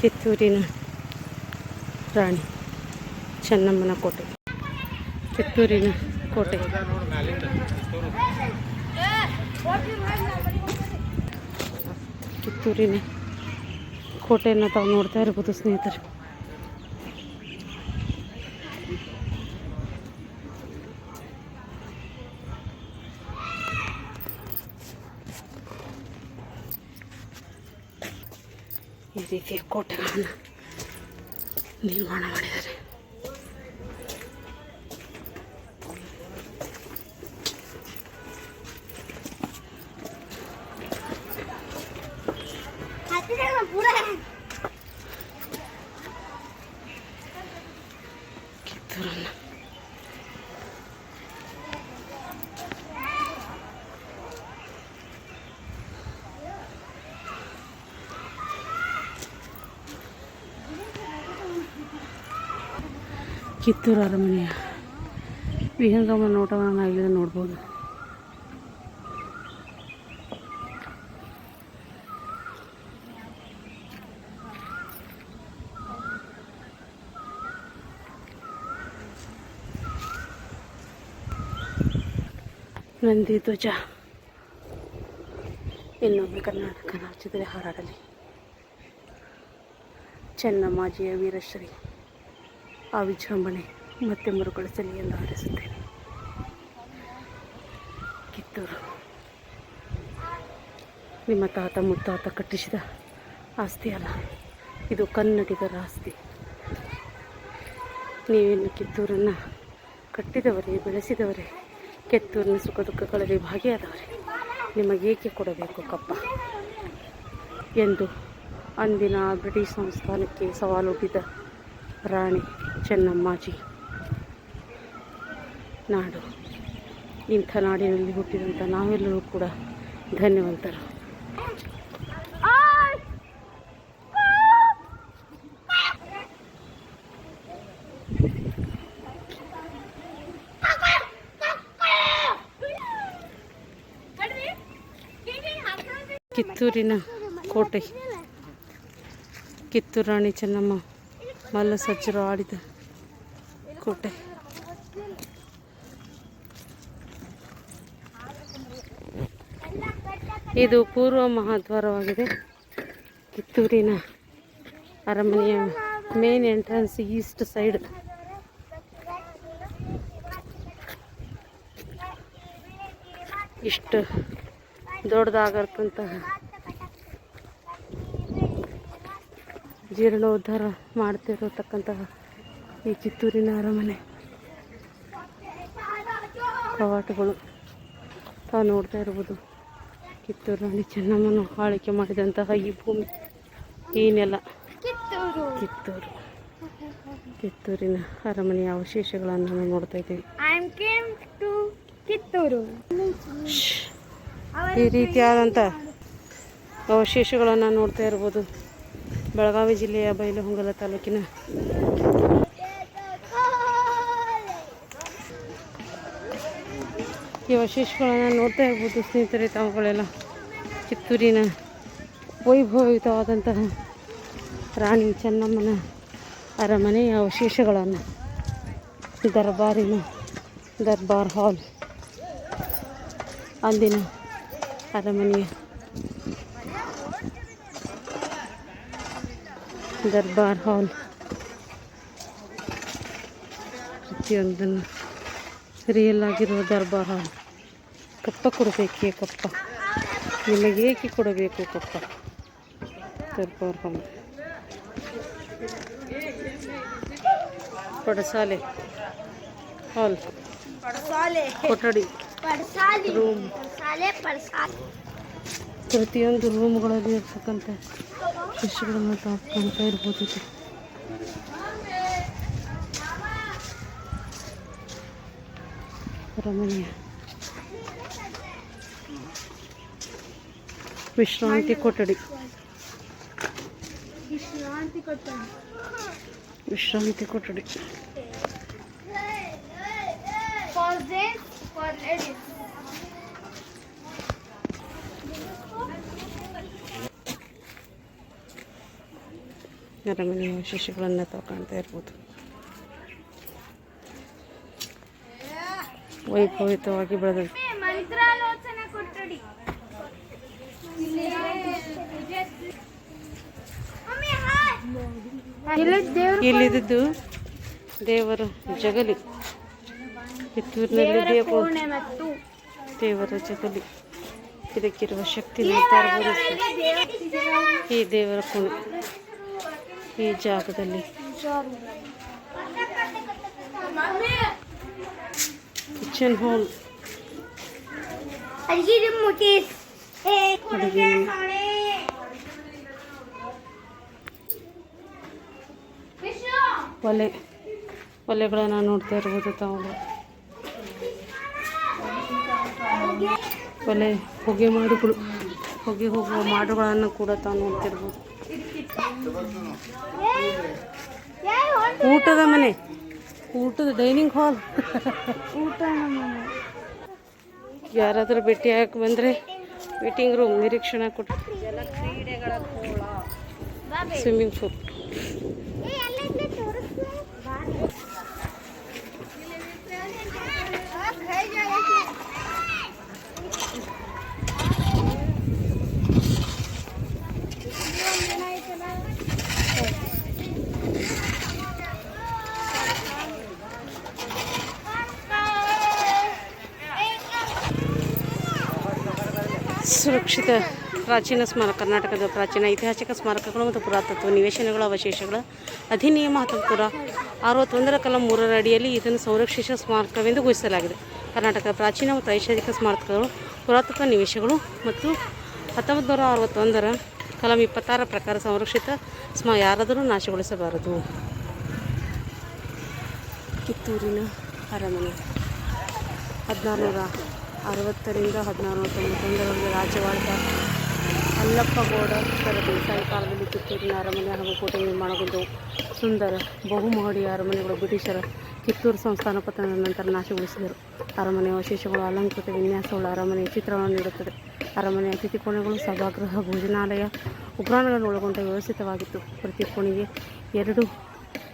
ಕಿತ್ತೂರಿನ ರಾಣಿ ಚೆನ್ನಮ್ಮನ ಕೋಟೆ. ಕಿತ್ತೂರಿನ ಕೋಟೆ. ಕಿತ್ತೂರಿನ ಕೋಟೆಯನ್ನು ತಾವು ನೋಡ್ತಾ ಇರ್ಬೋದು ಸ್ನೇಹಿತರೆ. ಈ ರೀತಿಯ ಕೋಟೆಗಳನ್ನು ನಿರ್ಮಾಣ ಮಾಡಿದ್ದಾರೆ ಕಿತ್ತೂರನ್ನು ಕಿತ್ತೂರು ಅರಮನೆಯ ವಿಹಂಗಮ ನೋಟವನ್ನು ನಾವು ಇಲ್ಲಿ ನೋಡ್ಬೋದು. ನಂದಿ ಧ್ವಜ. ಇನ್ನೊಮ್ಮೆ ಕರ್ನಾಟಕ ರಾಜ್ಯದಲ್ಲಿ ಹಾರಾಡಲಿ. ಚೆನ್ನಮ್ಮಾಜಿಯ ವೀರಶ್ರೀ ಆ ವಿಜೃಂಭಣೆ ಮತ್ತೆ ಮರುಕಳಿಸಲಿ ಎಂದು ಹಾರೈಸುತ್ತೇನೆ. ಕಿತ್ತೂರು. ನಿಮ್ಮ ತಾತ ಮುತ್ತಾತ ಕಟ್ಟಿಸಿದ ಆಸ್ತಿ ಅಲ್ಲ, ಇದು ಕನ್ನಡಿಗರ ಆಸ್ತಿ. ನೀವೇನು ಕಿತ್ತೂರನ್ನು ಕಟ್ಟಿದವರೇ, ಬೆಳೆಸಿದವರೇ, ಕಿತ್ತೂರಿನ ಸುಖ ದುಃಖಗಳಲ್ಲಿ ಭಾಗಿಯಾದವರೇ ನಿಮಗೇಕೆ ಕೊಡಬೇಕು ಕಪ್ಪ? ಎಂದು ಅಂದಿನ ಬ್ರಿಟಿಷ್ ಸಂಸ್ಥಾನಕ್ಕೆ ಸವಾಲೊಡ್ಡಿದ ರಾಣಿ ಚೆನ್ನಮ್ಮಾಜಿ ನಾಡು ಇಂಥ ನಾಡಿನಲ್ಲಿ ಹುಟ್ಟಿದಂಥ ನಾವೆಲ್ಲರೂ ಕೂಡ ಧನ್ಯವಂತರು ಕಿತ್ತೂರಿನ ಕೋಟೆ ಕಿತ್ತೂರು ರಾಣಿ ಚೆನ್ನಮ್ಮ ಮಲ್ಲ ಸಚ್ಚರು ಆಡಿದ ಕೋಟೆ. ಇದು ಪೂರ್ವ ಮಹಾದ್ವಾರವಾಗಿದೆ. ಕಿತ್ತೂರಿನ ಅರಮನೆಯ ಮೇನ್ ಎಂಟ್ರೆನ್ಸ್ ಈಸ್ಟ್ ಸೈಡ್ ಇಷ್ಟು ದೊಡ್ಡದಾಗಿರ್ತಂತಹ ಜೀರ್ಣೋದ್ಧಾರ ಮಾಡ್ತಿರತಕ್ಕಂತಹ ಈ ಕಿತ್ತೂರಿನ ಅರಮನೆ. ಕವಾಟಗಳು ತಾವು ನೋಡ್ತಾ ಇರ್ಬೋದು. ಕಿತ್ತೂರು ರಾಣಿ ಚೆನ್ನಮ್ಮನು ಆಳ್ವಿಕೆ ಮಾಡಿದಂತಹ ಈ ಭೂಮಿ ಈ ನೆಲ. ಕಿತ್ತೂರು. ಕಿತ್ತೂರು. ಕಿತ್ತೂರಿನ ಅರಮನೆಯ ಅವಶೇಷಗಳನ್ನು ನಾವು ನೋಡ್ತಾ ಇದ್ದೀವಿ. ಕಿತ್ತೂರು ಈ ರೀತಿಯಾದಂಥ ಅವಶೇಷಗಳನ್ನು ನೋಡ್ತಾ ಇರ್ಬೋದು. ಬೆಳಗಾವಿ ಜಿಲ್ಲೆಯ ಬೈಲಹೊಂಗಲ ತಾಲೂಕಿನ ಈ ಅವಶೇಷಗಳನ್ನು ನೋಡ್ತಾ ಇರ್ಬೋದು ಸ್ನೇಹಿತರೆ ತಾವುಗಳೆಲ್ಲ. ಕಿತ್ತೂರಿನ ವೈಭವಯುತವಾದಂತಹ ರಾಣಿ ಚೆನ್ನಮ್ಮನ ಅರಮನೆಯ ಅವಶೇಷಗಳನ್ನು ದರ್ಬಾರಿನ ದರ್ಬಾರ್ ಹಾಲ್ ಅಂದಿನ ಅರಮನೆಯ ದರ್ಬಾರ್ ಹಾಲ್ ಪ್ರತಿಯೊಂದನ್ನು ರಿಯಲ್ ಆಗಿರುವ ದರ್ಬಾರ್ ಹಾಲ್ ಕಪ್ಪ ಕೊಡಬೇಕೇ ಕಪ್ಪ ನಿಮಗೇಕೆ ಕೊಡಬೇಕು ಕಪ್ಪ ದರ್ಬಾರ್ ಹಾಲ್ ಪಡಸಾಲೆ ಹಾಲ್ ಪಡಸಾಲೆ ಕೊಠಡಿ ಪಡಸಾಲಿ ರೂಮ್ ಪಡಸಾಲೆ ಪಡಸಾಲೆ ಪ್ರತಿಯೊಂದು ರೂಮ್ಗಳಲ್ಲಿ ಇರ್ತಕ್ಕಂಥ ವಿಷಯಗಳನ್ನು ತಾವು ಕಾಣ್ತಾ ಇರ್ಬೋದು ಇದು. ಅರಮನೆಯ ವಿಶ್ರಾಂತಿ ಕೊಠಡಿ. ವಿಶ್ರಾಂತಿ ಕೊಠಡಿ. ಫಾರ್ ಶಿಶುಗಳನ್ನ ವಿಶೇಷಗಳನ್ನು ತಾವು ಕಾಣ್ತಾ ಇರ್ಬೋದು. ವೈಭವಿತವಾಗಿ ಬೆಳೆದ ಮಂತ್ರಾಲೋಚನೆ ಕೊಠಡಿ ಇಲ್ಲಿ ದೇವ್ರ ಇಲ್ಲಿದ್ದು ದೇವರ ಜಗಲಿ. ಕಿತ್ತೂರಿನಲ್ಲಿ ದೇವರ ಜಗಲಿ. ಇದಕ್ಕಿರುವ ಶಕ್ತಿ ನೋಡ್ತಾ ಇರ್ಬೋದು ಈ ದೇವರ ಕುಣಿ ಈ ಜಾಗದಲ್ಲಿ. ಕಿಚನ್ ಹಾಲ್ ಒಲೆ, ಒಲೆಗಳನ್ನು ನೋಡ್ತಾ ಇರ್ಬೋದು ತಾವು. ಒಲೆ ಹೊಗೆ ಮಾಡುಗಳು ಹೊಗೆ ಹೋಗುವ ಮಾಡುಗಳನ್ನು ಕೂಡ ತಾವು ನೋಡ್ತಿರ್ಬೋದು ಊಟದ ಮನೆ. ಊಟದ ಡೈನಿಂಗ್ ಹಾಲ್. ಊಟ ಯಾರಾದರೂ ಭೇಟಿ ಹಾಕಿ ಬಂದರೆ ವೇಟಿಂಗ್ ರೂಮ್ ನಿರೀಕ್ಷಣೆ ಕೊಟ್ಟು ಸ್ವಿಮ್ಮಿಂಗ್ ಪೂಲ್ ಸುರಕ್ಷಿತ ಪ್ರಾಚೀನ ಸ್ಮಾರಕ, ಕರ್ನಾಟಕದ ಪ್ರಾಚೀನ ಐತಿಹಾಸಿಕ ಸ್ಮಾರಕಗಳು ಮತ್ತು ಪುರಾತತ್ವ ನಿವೇಶನಗಳ ಅವಶೇಷಗಳ ಅಧಿನಿಯಮ ಹತ್ತೊಂಬತ್ತು ಅರವತ್ತೊಂದರ ಕಲಂ ಮೂರರ ಅಡಿಯಲ್ಲಿ ಇದನ್ನು ಸಂರಕ್ಷಿತ ಸ್ಮಾರಕವೆಂದು ಘೋಷಿಸಲಾಗಿದೆ. ಕರ್ನಾಟಕದ ಪ್ರಾಚೀನ ಮತ್ತು ಐತಿಹಾಸಿಕ ಸ್ಮಾರಕಗಳು, ಪುರಾತತ್ವ ನಿವೇಶಗಳು ಮತ್ತು ಹತ್ತೊಂಬತ್ತು ಅರವತ್ತೊಂದರ ಕಲಂ ಇಪ್ಪತ್ತಾರ ಪ್ರಕಾರ ಸಂರಕ್ಷಿತ ಸ್ಮ, ಯಾರಾದರೂ ನಾಶಗೊಳಿಸಬಾರದು. ಕಿತ್ತೂರಿನ ಅರಮನೆ ಹದಿನಾರು ನೂರ ಅರವತ್ತರಿಂದ ಹದಿನಾರು ನೂರ ತೊಂಬತ್ತೊಂದರವರೆಗೆ ಅಲ್ಲಪ್ಪ ಅಲ್ಲಪ್ಪಗೌಡ ಸರ ದೇಸಾಯಿ ಕಾಲದಲ್ಲಿ ಕಿತ್ತೂರಿನ ಅರಮನೆ ಹಾಗೂ ಕೋಟೆ ನಿರ್ಮಾಣಗೊಂಡು ಸುಂದರ ಬಹುಮಹಡಿಯ ಅರಮನೆಗಳು ಬ್ರಿಟಿಷರ ಕಿತ್ತೂರು ಸಂಸ್ಥಾನ ಪತನದ ನಂತರ ನಾಶಗೊಳಿಸಿದರು. ಅರಮನೆಯ ಅವಶೇಷಗಳು ಅಲಂಕೃತ ವಿನ್ಯಾಸಗಳು ಅರಮನೆಯ ಚಿತ್ರವನ್ನು ನೀಡುತ್ತದೆ. ಅರಮನೆಯ ಅತಿಥಿ ಕೋಣೆಗಳು ಸಭಾಗೃಹ ಭೋಜನಾಲಯ ಉಗ್ರಾಣಗಳನ್ನು ಒಳಗೊಂಡ ವ್ಯವಸ್ಥಿತವಾಗಿತ್ತು. ಪ್ರತಿ ಕೋಣೆಗೆ ಎರಡು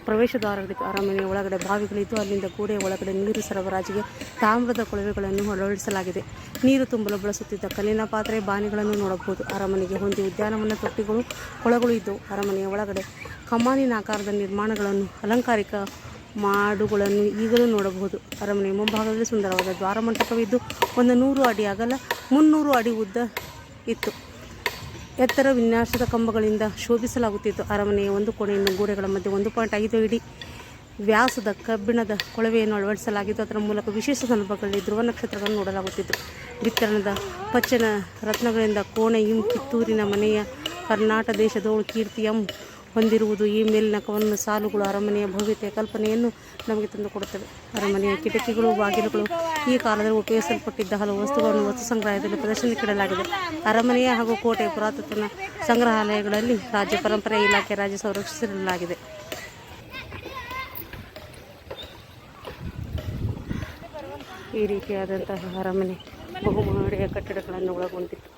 ಪ್ರವೇಶ ದ್ವಾರಗಳಿತ್ತು ಅರಮನೆಯ ಒಳಗಡೆ ಬಾವಿಗಳಿದ್ದು ಅಲ್ಲಿಂದ ಗೋಡೆಯ ಒಳಗಡೆ ನೀರು ಸರಬರಾಜಿಗೆ ತಾಮ್ರದ ಕೊಳವೆಗಳನ್ನು ಅಳವಡಿಸಲಾಗಿದೆ. ನೀರು ತುಂಬಲು ಬಳಸುತ್ತಿದ್ದ ಕಲ್ಲಿನ ಪಾತ್ರೆ, ಬಾನಿಗಳನ್ನು ನೋಡಬಹುದು. ಅರಮನೆಗೆ ಹೊಂದಿ ಉದ್ಯಾನವನ ತೊಟ್ಟಿಗಳು, ಕೊಳಗಳು ಇದ್ದವು ಅರಮನೆಯ ಒಳಗಡೆ ಕಮಾನಿನ ಆಕಾರದ ನಿರ್ಮಾಣಗಳನ್ನು, ಅಲಂಕಾರಿಕ ಮಾಡುಗಳನ್ನು ಈಗಲೂ ನೋಡಬಹುದು. ಅರಮನೆಯ ಮುಂಭಾಗದಲ್ಲಿ ಸುಂದರವಾದ ದ್ವಾರ ಮಂಟಪವಿದ್ದು ಒಂದು ನೂರು ಅಡಿ ಅಗಲ, ಮುನ್ನೂರು ಅಡಿ ಉದ್ದ ಇತ್ತು. ಎತ್ತರ ವಿನ್ಯಾಸದ ಕಂಬಗಳಿಂದ ಶೋಭಿಸಲಾಗುತ್ತಿತ್ತು. ಅರಮನೆಯ ಒಂದು ಕೋಣೆಯನ್ನು ಗೋಡೆಗಳ ಮಧ್ಯೆ ಒಂದು ಪಾಯಿಂಟ್ ಐದು ಇಡಿ ವ್ಯಾಸದ ಕಬ್ಬಿಣದ ಕೊಳವೆಯನ್ನು ಅಳವಡಿಸಲಾಗಿತ್ತು. ಅದರ ಮೂಲಕ ವಿಶೇಷ ಸಂದರ್ಭಗಳಲ್ಲಿ ಧ್ರುವ ನಕ್ಷತ್ರಗಳನ್ನು ನೋಡಲಾಗುತ್ತಿತ್ತು. ಬಿತ್ತರಣದ ಪಚ್ಚನ ರತ್ನಗಳಿಂದ ಕೋಣೆಯು ಕಿತ್ತೂರಿನ ಮನೆಯ ಕರ್ನಾಟಕ ದೇಶದೋಳು ಕೀರ್ತಿಯಂ ಹೊಂದಿರುವುದು ಈ ಮೇಲಿನ ಕವನ ಸಾಲುಗಳು ಅರಮನೆಯ ಭವ್ಯತೆಯ ಕಲ್ಪನೆಯನ್ನು ನಮಗೆ ತಂದುಕೊಡುತ್ತವೆ ಅರಮನೆಯ ಕಿಟಕಿಗಳು, ಬಾಗಿಲುಗಳು ಈ ಕಾಲದಲ್ಲಿ ಉಪಯೋಗಿಸಲ್ಪಟ್ಟಿದ್ದ ಹಲವು ವಸ್ತುಗಳನ್ನು ವಸ್ತು ಸಂಗ್ರಹದಲ್ಲಿ ಪ್ರದರ್ಶನಕ್ಕಿಡಲಾಗಿದೆ. ಅರಮನೆಯ ಹಾಗೂ ಕೋಟೆಯ ಪುರಾತತ್ವ ಸಂಗ್ರಹಾಲಯಗಳಲ್ಲಿ ರಾಜ್ಯ ಪರಂಪರೆ ಇಲಾಖೆ ರಾಜ್ಯ ಸಂರಕ್ಷಿಸಲಾಗಿದೆ ಈ ರೀತಿಯಾದಂತಹ ಅರಮನೆ ಬಹುಮಹಡಿಯ ಕಟ್ಟಡಗಳನ್ನು ಒಳಗೊಂಡಿತ್ತು.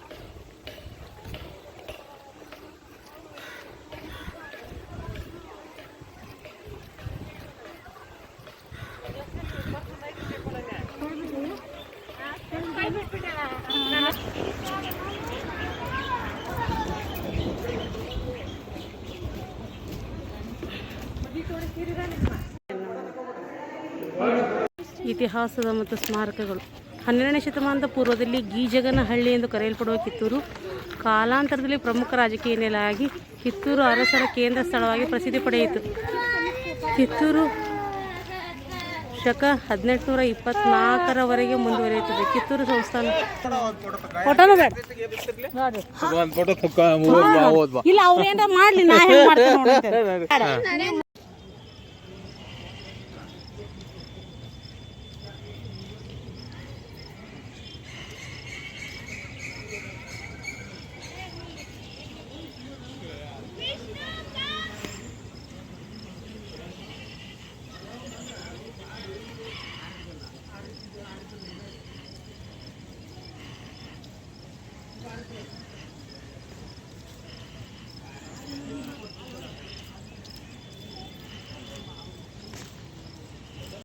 ಇತಿಹಾಸದ ಮತ್ತು ಸ್ಮಾರಕಗಳು ಹನ್ನೆರಡನೇ ಶತಮಾನದ ಪೂರ್ವದಲ್ಲಿ ಗೀಜಗನಹಳ್ಳಿ ಎಂದು ಕರೆಯಲ್ಪಡುವ ಕಿತ್ತೂರು ಕಾಲಾಂತರದಲ್ಲಿ ಪ್ರಮುಖ ರಾಜಕೀಯ ನೆಲೆಯಾಗಿ ಕಿತ್ತೂರು ಅರಸರ ಕೇಂದ್ರ ಸ್ಥಳವಾಗಿ ಪ್ರಸಿದ್ಧಿ ಪಡೆಯಿತು ಕಿತ್ತೂರು ಶಕ ಹದಿನೆಂಟುನೂರ ಇಪ್ಪತ್ನಾಲ್ಕರವರೆಗೆ ಮುಂದುವರಿಯುತ್ತದೆ ಕಿತ್ತೂರು ಸಂಸ್ಥಾನ ಫೋಟೋನು ಬೇಡ ಇಲ್ಲ ಅವ್ರೇನಾರ ಮಾಡ್ಲಿ ನಾ